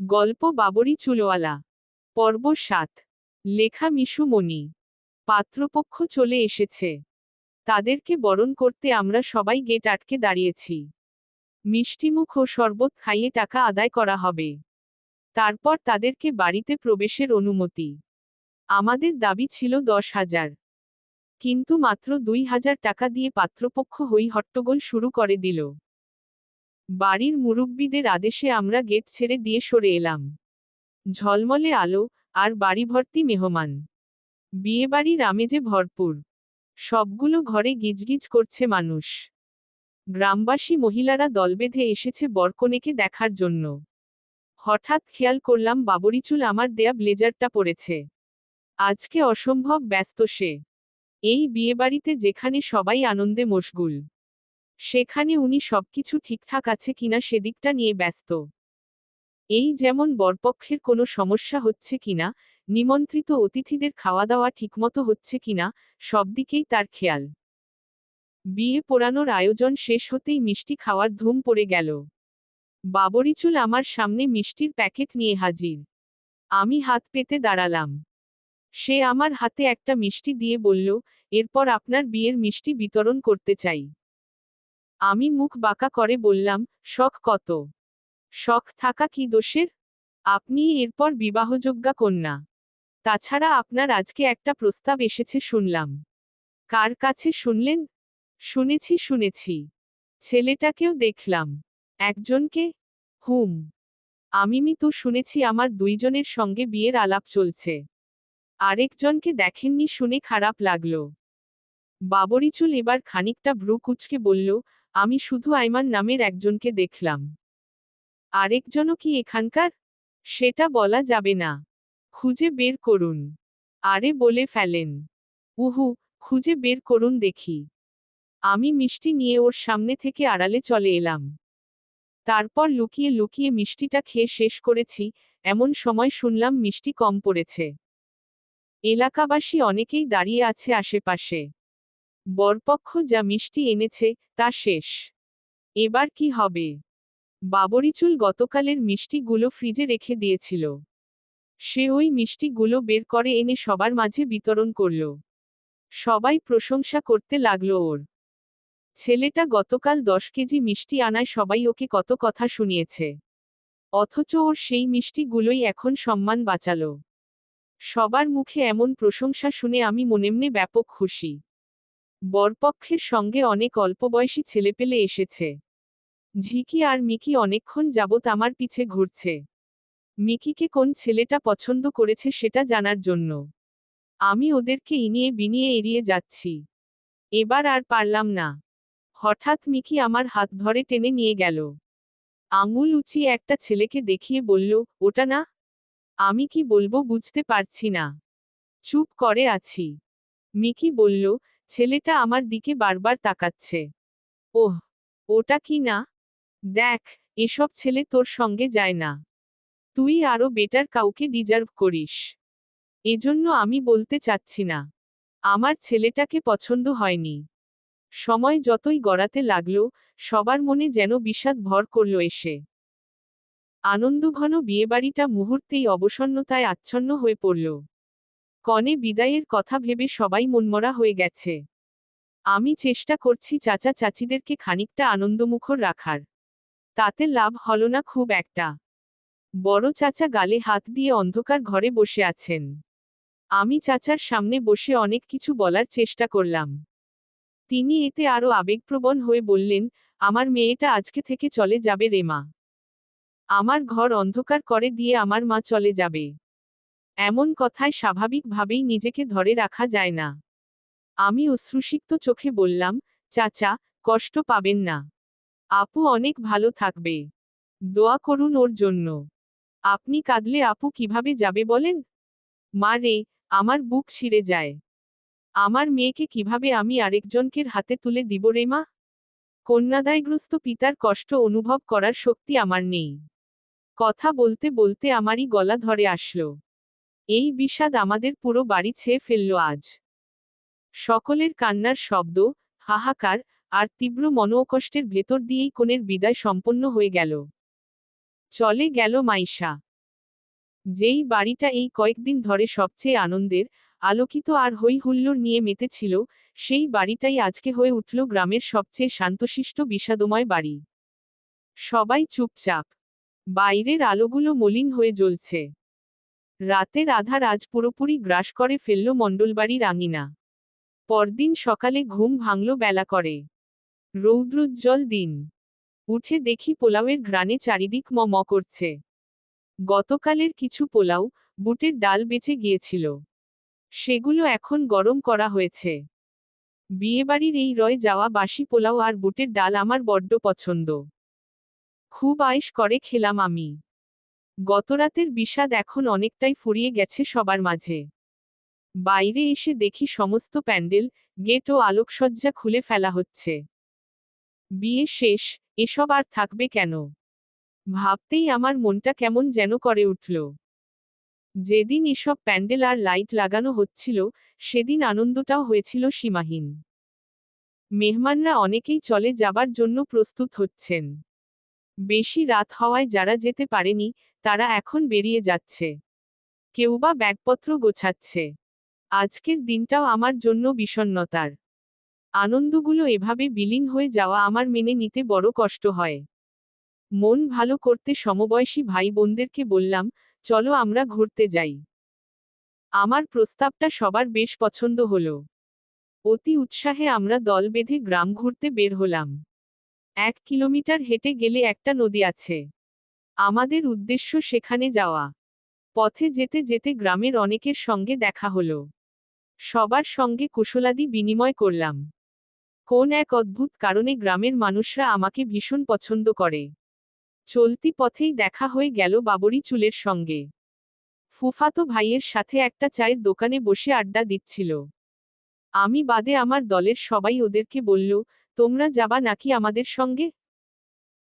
গল্প বাবরি চুলোয়ালা পর্ব সাত। লেখা মিশু মণি। পাত্রপক্ষ চলে এসেছে। তাদেরকে বরণ করতে আমরা সবাই গেট আটকে দাঁড়িয়েছি। মিষ্টিমুখ ও শরবত খাইয়ে টাকা আদায় করা হবে। তারপর তাদেরকে বাড়িতে প্রবেশের অনুমতি। আমাদের দাবি ছিল দশ হাজার। কিন্তু মাত্র দুই হাজার টাকা দিয়ে পাত্রপক্ষ হই হট্টগোল শুরু করে দিল। বাড়ির মুরব্বীদের আদেশে আমরা গেট ছেড়ে দিয়ে সরে এলাম। ঝলমলে আলো আর বাড়ি ভর্তি মেহমান। বিয়েবাড়ির আমেজে ভরপুর। সবগুলো ঘরে গিজগিজ করছে মানুষ। গ্রামবাসী মহিলারা দল বেঁধে এসেছে বরকনেকে দেখার জন্য। হঠাৎ খেয়াল করলাম বাবরিচুল আমার দেয়া ব্লেজারটা পরেছে আজকে অসম্ভব ব্যস্ত সে। এই বিয়েবাড়িতে যেখানে সবাই আনন্দে মশগুল। সেখানে উনি সবকিছু ঠিকঠাক আছে কিনা সেদিকটা নিয়ে ব্যস্ত। এই যেমন বরপক্ষের কোনো সমস্যা হচ্ছে কিনা, নিমন্ত্রিত অতিথিদের খাওয়া দাওয়া ঠিকমতো হচ্ছে কিনা সব দিকেই তার খেয়াল। বিয়ে পোড়ানোর আয়োজন শেষ হতেই মিষ্টি খাওয়ার ধুম পড়ে গেল। বাবরিচুল আমার সামনে মিষ্টির প্যাকেট নিয়ে হাজির। আমি হাত পেতে দাঁড়ালাম। সে আমার হাতে একটা মিষ্টি দিয়ে বলল, এরপর আপনার বিয়ের মিষ্টি বিতরণ করতে চাই। আমি মুখ বাঁকা করে বললাম, শখ কত? শখ থাকা কি দোষের? আপনি এরপর বিবাহযোগ্যা কন্যা। তাছাড়া আপনার আজকে একটা প্রস্তাব এসেছে শুনলাম। কার কাছে শুনলেন? শুনেছি শুনেছি। ছেলেটাকেও দেখলাম। একজনকে? হুম। আমি তো শুনেছি আমার দুইজনের সঙ্গে বিয়ের আলাপ চলছে। আরেকজনকে দেখেননি শুনে খারাপ লাগল। বাবরিচুল এবার খানিকটা ভ্রু কুচকে বলল আমি শুধু আইমান নামের একজনকে দেখলাম। আরেকজনও কি এখানকার? সেটা বলা যাবে না। খুঁজে বের করুন। আরে বলে ফেলেন। উহু, খুঁজে বের করুন দেখি। আমি মিষ্টি নিয়ে ওর সামনে থেকে আড়ালে চলে এলাম। তারপর লুকিয়ে লুকিয়ে মিষ্টিটা খেয়ে শেষ করেছি, এমন সময় শুনলাম মিষ্টি কম পড়েছে। এলাকাবাসী অনেকেই দাঁড়িয়ে আছে আশেপাশে। বরপক্ষ যা মিষ্টি এনেছে, তা শেষ। এবার কি হবে? বাবরিচুল গতকালের মিষ্টিগুলো ফ্রিজে রেখে দিয়েছিল। সে ওই মিষ্টিগুলো বের করে এনে সবার মাঝে বিতরণ করল। সবাই প্রশংসা করতে লাগল ওর। ছেলেটা গতকাল দশ কেজি মিষ্টি আনায় সবাই ওকে কত কথা শুনিয়েছে। অথচ ওর সেই মিষ্টিগুলোই এখন সম্মান বাঁচালো। সবার মুখে এমন প্রশংসা শুনে আমি মনেমনে ব্যাপক খুশি। বরপক্ষের সঙ্গে অনেক অল্প অল্পবয়সী ছেলেপেলে এসেছে। ঝিকি আর মিকি অনেকক্ষণ যাবৎ আমার পিছে ঘুরছে। মিকিকে কোন ছেলেটা পছন্দ করেছে সেটা জানার জন্য। আমি ওদেরকে ইনিয়ে বিনিয়ে এড়িয়ে যাচ্ছি। এবার আর পারলাম না। হঠাৎ মিকি আমার হাত ধরে টেনে নিয়ে গেল। আঙুল উঁচিয়ে একটা ছেলেকে দেখিয়ে বলল, ওটা না? আমি কি বলব বুঝতে পারছি না। চুপ করে আছি। মিকি বলল ছেলেটা আমার দিকে বারবার তাকাচ্ছে। ওহ, ওটা কি না? দেখ, এসব ছেলে তোর সঙ্গে যায় না। তুই আরও বেটার কাউকে ডিজার্ভ করিস। এজন্য আমি বলতে চাচ্ছি না। আমার ছেলেটাকে পছন্দ হয়নি। সময় যতই গড়াতে লাগল, সবার মনে যেন বিষাদ ভর করল এসে। আনন্দঘন বিয়েবাড়িটা মুহূর্তেই অবসন্নতায় আচ্ছন্ন হয়ে পড়ল। কনে বিদায়ের কথা ভেবে সবাই মনমরা হয়ে গেছে। আমি চেষ্টা করছি চাচা চাচিদেরকে খানিকটা আনন্দমুখর রাখার। তাতে লাভ হল না খুব একটা। বড় চাচা গালে হাত দিয়ে অন্ধকার ঘরে বসে আছেন। আমি চাচার সামনে বসে অনেক কিছু বলার চেষ্টা করলাম। তিনি এতে আরও আবেগপ্রবণ হয়ে বললেন, আমার মেয়েটা আজকে থেকে চলে যাবে রেমা আমার ঘর অন্ধকার করে দিয়ে আমার মা চলে যাবে। এমন কথায় স্বাভাবিকভাবেই নিজেকে ধরে রাখা যায় না। আমি অশ্রুসিক্ত চোখে বললাম, চাচা, কষ্ট পাবেন না। আপু অনেক ভালো থাকবে। দোয়া করুন ওর জন্য। আপনি কাঁদলে আপু কীভাবে যাবে বলেন? মা রে, আমার বুক ছিঁড়ে যায়। আমার মেয়েকে কীভাবে আমি আরেকজনকের হাতে তুলে দিব রে মা? কন্যাদায়গ্রস্ত পিতার কষ্ট অনুভব করার শক্তি আমার নেই। কথা বলতে বলতে আমারই গলা ধরে আসলো। এই বিষাদ আমাদের পুরো বাড়ি ছেয়ে ফেলল আজ। সকলের কান্নার শব্দ, হাহাকার, আর তীব্র মনোকষ্টের ভেতর দিয়েই কোণের বিদায় সম্পন্ন হয়ে গেল। চলে গেল মাইশা। যেই বাড়িটা এই কয়েকদিন ধরে সবচেয়ে আনন্দের, আলোকিত আর হই হুল্লোড় নিয়ে মেতেছিল, সেই বাড়িটাই আজকে হয়ে উঠল গ্রামের সবচেয়ে শান্তশিষ্ট বিষাদময় বাড়ি। সবাই চুপচাপ। বাইরের আলোগুলো মলিন হয়ে জ্বলছে। রাতের আধার আজ পুরোপুরি গ্রাস করে ফেলল মণ্ডলবাড়ির আঙিনা। পরদিন সকালে ঘুম ভাঙল বেলা করে। রৌদ্রোজ্জ্বল দিন। উঠে দেখি পোলাওয়ের ঘ্রাণে চারিদিক ম ম করছে। গতকালের কিছু পোলাও বুটের ডাল বেঁচে গিয়েছিল। সেগুলো এখন গরম করা হয়েছে। বিয়েবাড়ির এই রয় যাওয়া বাসি পোলাও আর বুটের ডাল আমার বড্ড পছন্দ। খুব আয়েশ করে খেলাম আমি। গতরাতের বিষাদ এখন অনেকটাই ফুরিয়ে গেছে সবার মাঝে। বাইরে এসে দেখি সমস্ত প্যান্ডেল, গেট ও আলোকসজ্জা খুলে ফেলা হচ্ছে। বিয়ে শেষ, এসব আর থাকবে কেন? ভাবতেই আমার মনটা কেমন যেন করে উঠল। যেদিন এসব প্যান্ডেল আর লাইট লাগানো হচ্ছিল, সেদিন আনন্দটাও হয়েছিল সীমাহীন। মেহমানরা অনেকেই চলে যাবার জন্য প্রস্তুত হচ্ছেন। বেশি রাত হওয়ায় যারা যেতে পারেনি, তারা এখন বেরিয়ে যাচ্ছে। কেউবা ব্যাগপত্র গোছাচ্ছে। আজকের দিনটাও আমার জন্য বিষণ্নতার আনন্দগুলো এভাবে বিলীন হয়ে যাওয়া আমার মেনে নিতে বড় কষ্ট হয়। মন ভালো করতে সমবয়সী ভাই বোনদেরকে বললাম, চলো আমরা ঘুরতে যাই। আমার প্রস্তাবটা সবার বেশ পছন্দ হলো। অতি উৎসাহে আমরা দল বেঁধে গ্রাম ঘুরতে বের হলাম। এক কিলোমিটার হেঁটে গেলে একটা নদী আছে। আমাদের উদ্দেশ্য সেখানে যাওয়া। পথে যেতে যেতে গ্রামের অনেকের সঙ্গে দেখা হলো। সবার সঙ্গে কুশলাদি বিনিময় করলাম। কোন এক অদ্ভুত কারণে গ্রামের মানুষরা আমাকে ভীষণ পছন্দ করে। চলতি পথেই দেখা হয়ে গেল বাবরি চুলের সঙ্গে। ফুফাতো ভাইয়ের সাথে একটা চায়ের দোকানে বসে আড্ডা দিচ্ছিল। আমি বাদে আমার দলের সবাই ওদেরকে বলল তোমরা যাবা নাকি আমাদের সঙ্গে?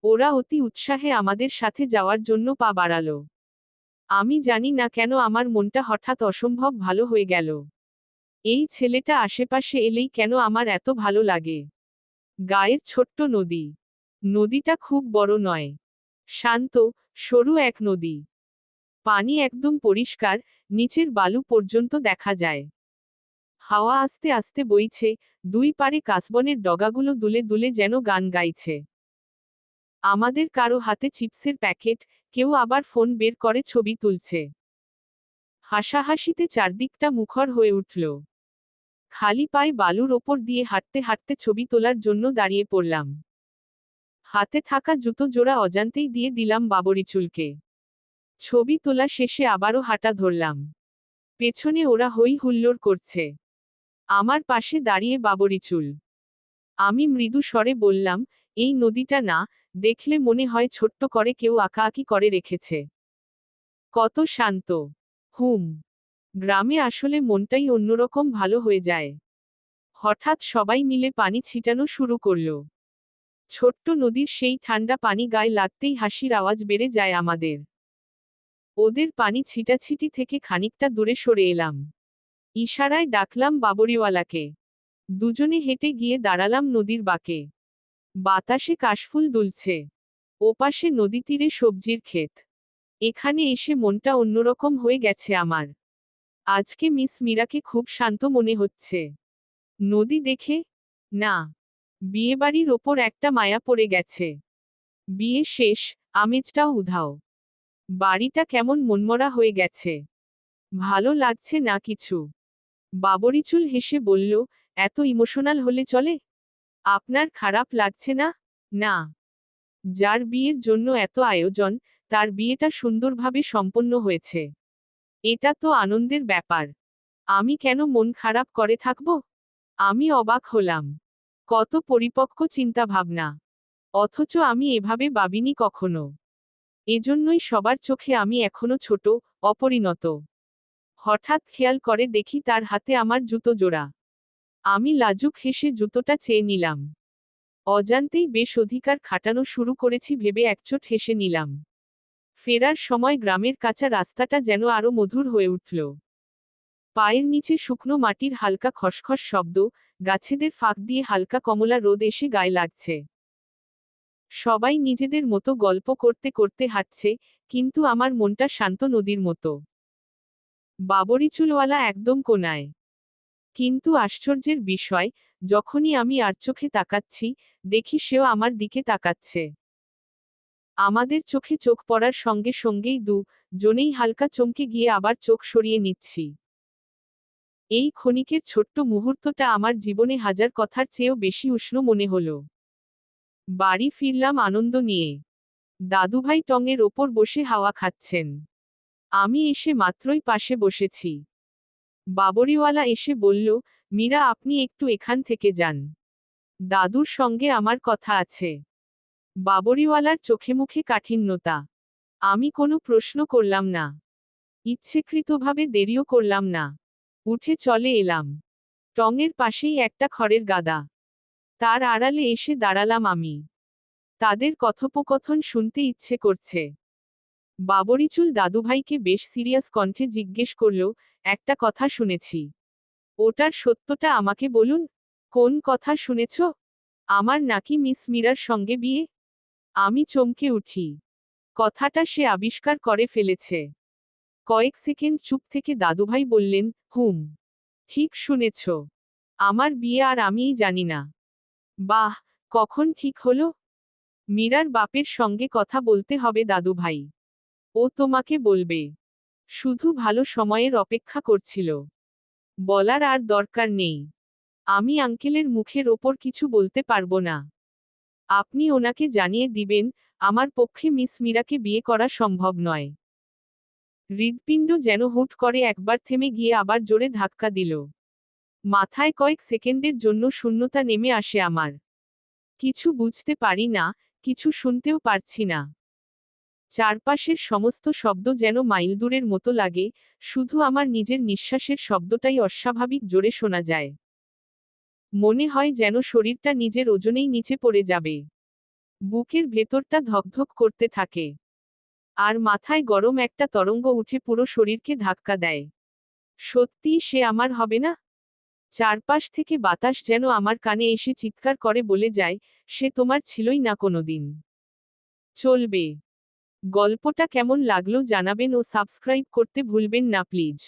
ওরা অতি উৎসাহে আমাদের সাথে যাওয়ার জন্য পা বাড়ালো। আমি জানি না কেন আমার মনটা হঠাৎ অসম্ভব ভালো হয়ে গেল। এই ছেলেটা আশেপাশে এলেই কেন আমার এত ভালো লাগে? গায়ের ছোট্ট নদী। নদীটা খুব বড় নয়। শান্ত, সরু এক নদী। পানি একদম পরিষ্কার, নিচের বালু পর্যন্ত দেখা যায়। হাওয়া আস্তে আস্তে বইছে, দুই পারে কাসবনের ডগাগুলো দুলে দুলে যেন গান গাইছে। আমাদের কারও হাতে চিপসের প্যাকেট, কেউ আবার ফোন বের করে ছবি তুলছে। হাসাহাসিতে চারদিকটা মুখর হয়ে উঠল। খালি পায়ে বালুর ওপর দিয়ে হাঁটতে হাঁটতে ছবি তোলার জন্য দাঁড়িয়ে পড়লাম। হাতে থাকা জুতো জোড়া অজান্তেই দিয়ে দিলাম বাবরি চুলকে ছবি তোলা শেষে আবারও হাঁটা ধরলাম। পেছনে ওরা হই হুল্লোড় করছে। আমার পাশে দাঁড়িয়ে বাবরি চুল। আমি মৃদু স্বরে বললাম, এই নদীটা না, দেখলে মনে হয় ছোট্ট করে কেউ আঁকাআঁকি করে রেখেছে। কত শান্ত। হুম। গ্রামে আসলে মনটাই অন্যরকম ভালো হয়ে যায়। হঠাৎ সবাই মিলে পানি ছিটানো শুরু করল। ছোট্ট নদীর সেই ঠান্ডা পানি গায়ে লাগতেই হাসির আওয়াজ বেড়ে যায় আমাদের। ওদের পানি ছিটাছিটি থেকে খানিকটা দূরে সরে এলাম। ইশারায় ডাকলাম বাবরিওয়ালাকে। দুজনে হেঁটে গিয়ে দাঁড়ালাম নদীর বাঁকে। বাতাসে কাশফুল দুলছে। ওপাশে নদী তীরে সবজির ক্ষেত। এখানে এসে মনটা অন্যরকম হয়ে গেছে আমার। আজকে মিস মীরাকে খুব শান্ত মনে হচ্ছে। নদী দেখে, না, বিয়েবাড়ির ওপর একটা মায়া পড়ে গেছে। বিয়ে শেষ, আমেজটাও উধাও। বাড়িটা কেমন মনমরা হয়ে গেছে। ভালো লাগছে না কিছু। বাবরিচুল হেসে বলল, এত ইমোশনাল হলে চলে? আপনার খারাপ লাগছে না? না। যার বিয়ের জন্য এত আয়োজন, তার বিয়েটা সুন্দরভাবে সম্পন্ন হয়েছে। এটা তো আনন্দের ব্যাপার। আমি কেন মন খারাপ করে থাকব? আমি অবাক হলাম। কত পরিপক্ক চিন্তা ভাবনা অথচ আমি এভাবে ভাবিনি কখনো। এজন্যই সবার চোখে আমি এখনও ছোট, অপরিণত। হঠাৎ খেয়াল করে দেখি তার হাতে আমার জুতো জোড়া। আমি লাজুক হেসে জুতোটা চেয়ে নিলাম। অজান্তেই বেশ অধিকার খাটানো শুরু করেছি ভেবে একচোট হেসে নিলাম। ফেরার সময় গ্রামের কাঁচা রাস্তাটা যেন আরও মধুর হয়ে উঠল। পায়ের নিচে শুকনো মাটির হালকা খসখস শব্দ, গাছেদের ফাঁক দিয়ে হালকা কমলা রোদ এসে গায়ে লাগছে। সবাই নিজেদের মতো গল্প করতে করতে হাঁটছে, কিন্তু আমার মনটা শান্ত নদীর মতো। বাবরিচুলওয়ালা একদম কোনায়। কিন্তু আশ্চর্যের বিষয়, যখনই আমি আর চোখে তাকাচ্ছি, দেখি সেও আমার দিকে তাকাচ্ছে। আমাদের চোখে চোখ পড়ার সঙ্গে সঙ্গেই দু জনেই হালকা চমকে গিয়ে আবার চোখ সরিয়ে নিচ্ছি। এই ক্ষণিকের ছোট্ট মুহূর্তটা আমার জীবনে হাজার কথার চেয়েও বেশি উষ্ণ মনে হল। বাড়ি ফিরলাম আনন্দ নিয়ে। দাদুভাই টঙের ওপর বসে হাওয়া খাচ্ছেন। আমি এসে মাত্রই পাশে বসেছি। বাবরিওয়ালা এসে বলল, মীরা, আপনি একটু এখান থেকে যান। দাদুর সঙ্গে আমার কথা আছে। বাবরিওয়ালার চোখে মুখে কাঠিন্যতা। আমি কোনো প্রশ্ন করলাম না। ইচ্ছেকৃতভাবে দেরিও করলাম না। উঠে চলে এলাম। টঙের পাশেই একটা খড়ের গাদা। তার আড়ালে এসে দাঁড়ালাম আমি। তাদের কথোপকথন শুনতে ইচ্ছে করছে। বাবরিচুল দাদুভাইকে বেশ সিরিয়াস কণ্ঠে জিজ্ঞেস করল, একটা কথা শুনেছি। ওটার সত্যটা আমাকে বলুন, কোন কথা শুনেছ? আমার নাকি মিস মীরার সঙ্গে বিয়ে? আমি চমকে উঠি। কথাটা সে আবিষ্কার করে ফেলেছে। কয়েক সেকেন্ড চুপ থেকে দাদুভাই বললেন, হুম, ঠিক শুনেছ। আমার বিয়ে আর আমিই জানি না। বাহ, কখন ঠিক হলো? মীরার বাপের সঙ্গে কথা বলতে হবে দাদুভাই। ও তোমাকে বলবে। শুধু ভালো সময়ের অপেক্ষা করছিল। বলার আর দরকার নেই। আমি আঙ্কেলের মুখের ওপর কিছু বলতে পারব না। আপনি ওনাকে জানিয়ে দিবেন, আমার পক্ষে মিস মীরাকে বিয়ে করা সম্ভব নয়। হৃদপিণ্ড যেন হুট করে একবার থেমে গিয়ে আবার জোরে ধাক্কা দিল। মাথায় কয়েক সেকেন্ডের জন্য শূন্যতা নেমে আসে আমার। কিছু বুঝতে পারি না, কিছু শুনতেও পারছি না। চারপাশের সমস্ত শব্দ যেন মাইলদূরের মতো লাগে, শুধু আমার নিজের নিঃশ্বাসের শব্দটাই অস্বাভাবিক জোরে শোনা যায়। মনে হয় যেন শরীরটা নিজের ওজনেই নিচে পড়ে যাবে। বুকের ভেতরটা ধকধক করতে থাকে। আর মাথায় গরম একটা তরঙ্গ উঠে পুরো শরীরকে ধাক্কা দেয়। সত্যি সে আমার হবে না? চারপাশ থেকে বাতাস যেন আমার কানে এসে চিৎকার করে বলে যায়, সে তোমার ছিলই না কোনোদিন। চলবে। গল্পটা কেমন লাগল জানাবেন ও সাবস্ক্রাইব করতে ভুলবেন না প্লিজ।